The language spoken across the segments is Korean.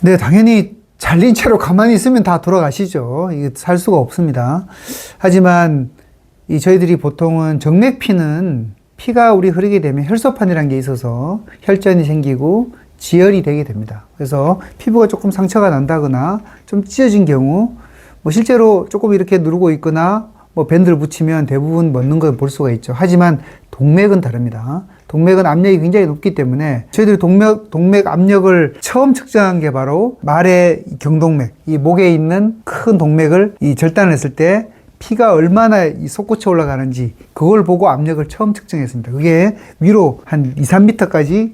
네, 당연히 잘린 채로 가만히 있으면 다 돌아가시죠. 살 수가 없습니다. 하지만 이 저희들이 보통은 정맥피는 피가 우리 흐르게 되면 혈소판이라는 게 있어서 혈전이 생기고 지혈이 되게 됩니다. 그래서 피부가 조금 상처가 난다거나 좀 찢어진 경우 뭐 실제로 조금 이렇게 누르고 있거나 뭐 밴드를 붙이면 대부분 멎는 걸 볼 수가 있죠. 하지만 동맥은 다릅니다. 동맥은 압력이 굉장히 높기 때문에 저희들이 동맥, 동맥 압력을 처음 측정한 게 바로 말의 경동맥, 이 목에 있는 큰 동맥을 이 절단을 했을 때 피가 얼마나 이 솟구쳐 올라가는지 그걸 보고 압력을 처음 측정했습니다. 그게 위로 한 2, 3m까지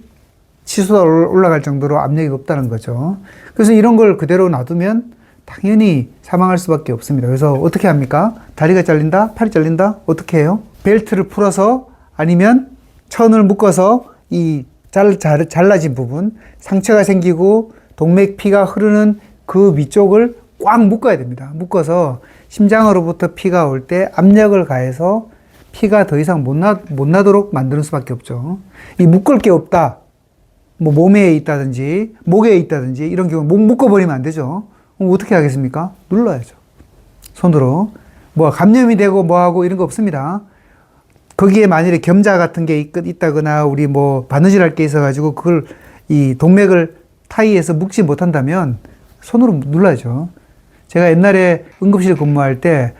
치수가 올라갈 정도로 압력이 높다는 거죠. 그래서 이런 걸 그대로 놔두면 당연히 사망할 수밖에 없습니다. 그래서 어떻게 합니까? 다리가 잘린다? 팔이 잘린다? 어떻게 해요? 벨트를 풀어서 아니면 천을 묶어서 이 잘, 잘, 잘라진 부분, 상처가 생기고 동맥 피가 흐르는 그 위쪽을 꽉 묶어야 됩니다. 묶어서 심장으로부터 피가 올 때 압력을 가해서 피가 더 이상 못, 나, 못 나도록 만드는 수밖에 없죠. 이 묶을 게 없다. 뭐 몸에 있다든지 목에 있다든지 이런 경우 목 묶어버리면 안 되죠. 그럼 어떻게 하겠습니까? 눌러야죠. 손으로. 뭐 감염이 되고 뭐하고 이런 거 없습니다. 거기에 만일에 겸자 같은 게 있- 있다거나 우리 뭐 바느질 게 있어가지고 그걸 이 동맥을 타이에서 묶지 못한다면 손으로 눌러야죠. 제가 옛날에 응급실 근무할 때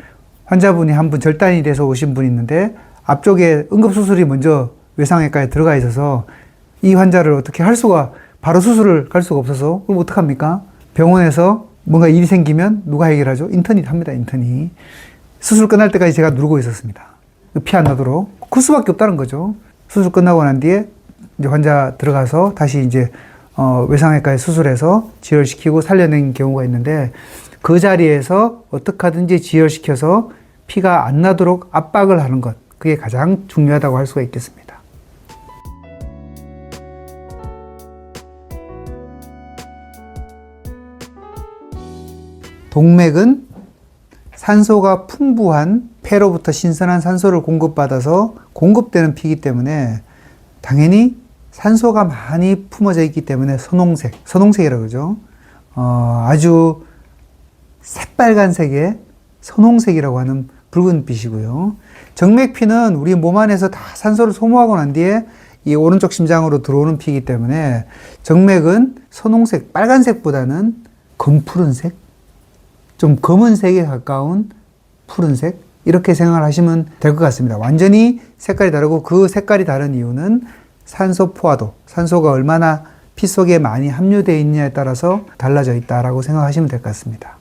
환자분이 한 분 절단이 돼서 오신 분이 있는데 앞쪽에 응급수술이 먼저 외상외과에 들어가 있어서 이 환자를 어떻게 할 수가 바로 수술을 갈 수가 없어서 그럼 어떡합니까? 병원에서 뭔가 일이 생기면 누가 해결하죠? 인턴이 합니다, 인턴이. 수술 끝날 때까지 제가 누르고 있었습니다. 피 안 나도록. 그 수밖에 없다는 거죠. 수술 끝나고 난 뒤에 이제 환자 들어가서 다시 이제 어, 외상외과에 수술해서 지혈시키고 살려낸 경우가 있는데 그 자리에서 어떻게 하든지 지혈시켜서 피가 안 나도록 압박을 하는 것. 그게 가장 중요하다고 할 수가 있겠습니다. 동맥은 산소가 풍부한 폐로부터 신선한 산소를 공급받아서 공급되는 피이기 때문에 당연히 산소가 많이 품어져 있기 때문에 선홍색, 선홍색이라고 그러죠. 어, 아주 새빨간색의 선홍색이라고 하는 붉은 빛이고요. 정맥피는 우리 몸 안에서 다 산소를 소모하고 난 뒤에 이 오른쪽 심장으로 들어오는 피이기 때문에 정맥은 선홍색, 빨간색보다는 검푸른색, 좀 검은색에 가까운 푸른색 이렇게 생각하시면 될 것 같습니다. 완전히 색깔이 다르고 그 색깔이 다른 이유는 산소 포화도, 산소가 얼마나 피 속에 많이 함유되어 있느냐에 따라서 달라져 있다라고 생각하시면 될 것 같습니다.